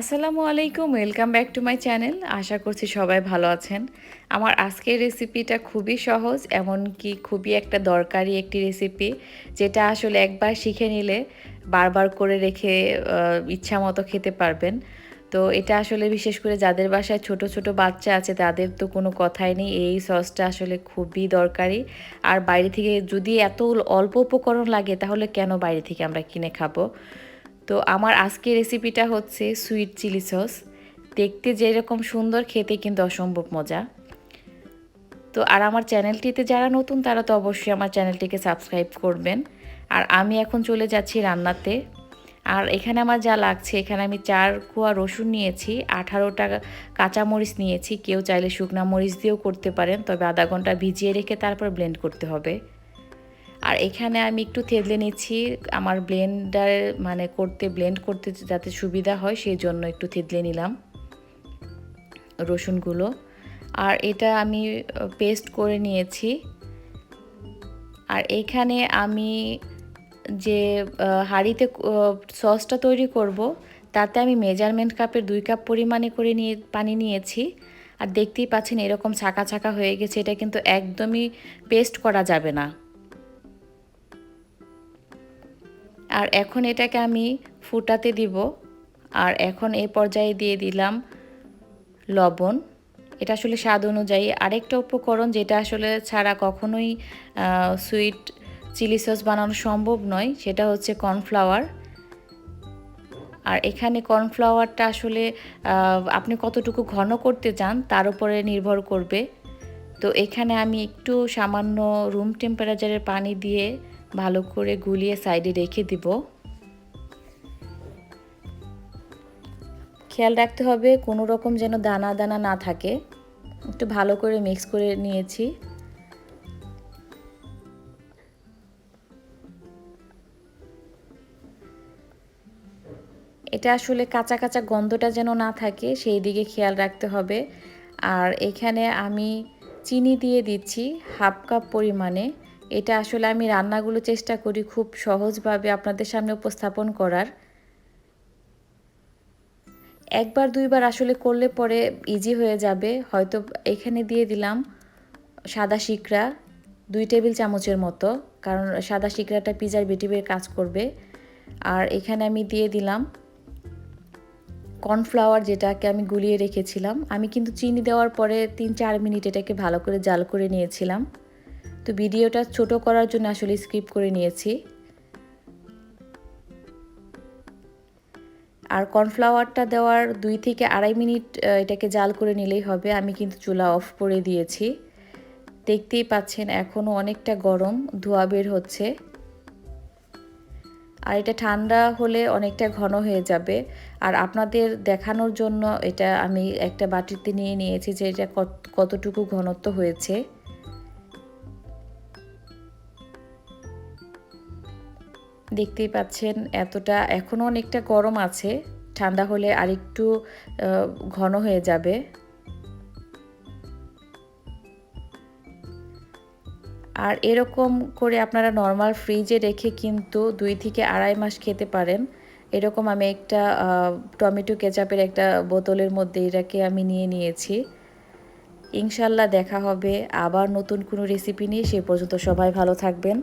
আসসালামু আলাইকুম welcome back to my channel আশা করছি সবাই ভালো আছেন। আমার আজকের রেসিপিটা খুবই সহজ, এমনকি খুবই একটা দরকারি একটি রেসিপি যেটা আসলে একবার শিখে নিলে বারবার করে রেখে ইচ্ছা মতো খেতে পারবেন। তো এটা আসলে বিশেষ করে যাদের বাসায় ছোট ছোট বাচ্চা আছে, তাদের তো কোনো কথাই নেই, এই সসটা আসলে খুবই দরকারি। আর বাইরে থেকে যদি এত অল্প উপকরণ লাগে, তাহলে কেন বাইরে থেকে আমরা কিনে খাব? তো আমার আজকের রেসিপিটা হচ্ছে সুইট চিলি সস দেখতে যেরকম সুন্দর, খেতে কিন্তু অসম্ভব মজা। তো আর আমার চ্যানেলটিতে যারা নতুন, তারা তো অবশ্যই আমার চ্যানেলটিকে সাবস্ক্রাইব করবেন। আর আমি এখন চলে যাচ্ছি রান্নাতে। আর এখানে আমার যা লাগছে, এখানে আমি চার কুয়া রসুন নিয়েছি আঠারোটা কাঁচামরিচ নিয়েছি। কেউ চাইলে শুকনা মরিচ দিয়েও করতে পারেন, তবে আধা ঘণ্টা ভিজিয়ে রেখে তারপর ব্লেন্ড করতে হবে। আর এখানে আমি একটু থেদলে নিচ্ছি। আমার ব্লেন্ডার মানে করতে ব্লেন্ড করতে যাতে সুবিধা হয় সেই জন্য একটু থেদলে নিলাম রসুনগুলো। আর এটা আমি পেস্ট করে নিয়েছি। আর এখানে আমি যে হাঁড়িতে সসটা তৈরি করব, তাতে আমি মেজারমেন্ট কাপের দুই কাপ পরিমাণে করে নিয়ে, পানি নিয়েছি। আর দেখতেই পাচ্ছেন এরকম ছাকা ছাকা হয়ে গেছে, এটা কিন্তু একদমই পেস্ট করা যাবে না। আর এখন এটাকে আমি ফুটাতে দিব। আর এখন এই পর্যায়ে দিয়ে দিলাম লবণ। এটা আসলে স্বাদ অনুযায়ী আরেকটা উপকরণ যেটা আসলে ছাড়া কখনোই সুইট চিলি সস বানানো সম্ভব নয়, সেটা হচ্ছে কর্নফ্লাওয়ার আর এখানে কর্নফ্লাওয়ারটা আসলে আপনি কতটুকু ঘন করতে চান তার উপরে নির্ভর করবে। তো এখানে আমি একটু সামান্য রুম টেম্পারেচারের পানি দিয়ে ভালো করে গুলিয়ে সাইডে রেখে দিব। খেয়াল রাখতে হবে কোনো রকম যেন দানা দানা না থাকে। একটু ভালো করে মিক্স করে নিয়েছি। এটা আসলে কাঁচা কাঁচা গন্ধটা যেন না থাকে, সেই দিকে খেয়াল রাখতে হবে। আর এখানে আমি চিনি দিয়ে দিচ্ছি, হাফ কাপ পরিমাণে। এটা আসলে আমি রান্নাগুলো চেষ্টা করি খুব সহজভাবে আপনাদের সামনে উপস্থাপন করার। একবার দুইবার আসলে করলে পরে ইজি হয়ে যাবে। হয়তো এখানে দিয়ে দিলাম সাদা শিকড়া দুই টেবিল চামচের মতো, কারণ সাদা শিকড়াটা পিজার বেটিবের কাজ করবে। আর এখানে আমি দিয়ে দিলাম কর্নফ্লাওয়ার যেটাকে আমি গুলিয়ে রেখেছিলাম। আমি কিন্তু চিনি দেওয়ার পরে তিন চার মিনিট এটাকে ভালো করে জাল করে নিয়েছিলাম। তো ভিডিওটা ছোট করার জন্য আসলে স্কিপ করে নিয়েছি। আর কর্নফ্লাওয়ারটা দেওয়ার দুই থেকে আড়াই মিনিট এটাকে জাল করে নিলেই হবে। আমি কিন্তু চুলা অফ করে দিয়েছি। দেখতেই পাচ্ছেন এখনও অনেকটা গরম, ধোয়া বের হচ্ছে। আর এটা ঠান্ডা হলে অনেকটা ঘন হয়ে যাবে। আর আপনাদের দেখানোর জন্য এটা আমি একটা বাটিতে নিয়ে নিয়েছি যে এটা কতটুকু ঘনত্ব হয়েছে। দেখতেই পাচ্ছেন এতটা এখনও অনেকটা গরম আছে, ঠান্ডা হলে আরেকটু ঘন হয়ে যাবে। আর এরকম করে আপনারা নর্মাল ফ্রিজে রেখে কিন্তু দুই থেকে আড়াই মাস খেতে পারেন। এরকম আমি একটা টমেটো কেচাপের একটা বোতলের মধ্যে এটাকে আমি নিয়ে নিয়েছি। ইনশাল্লাহ দেখা হবে, আবার নতুন কোনো রেসিপি নিয়ে, সে পর্যন্ত সবাই ভালো থাকবেন।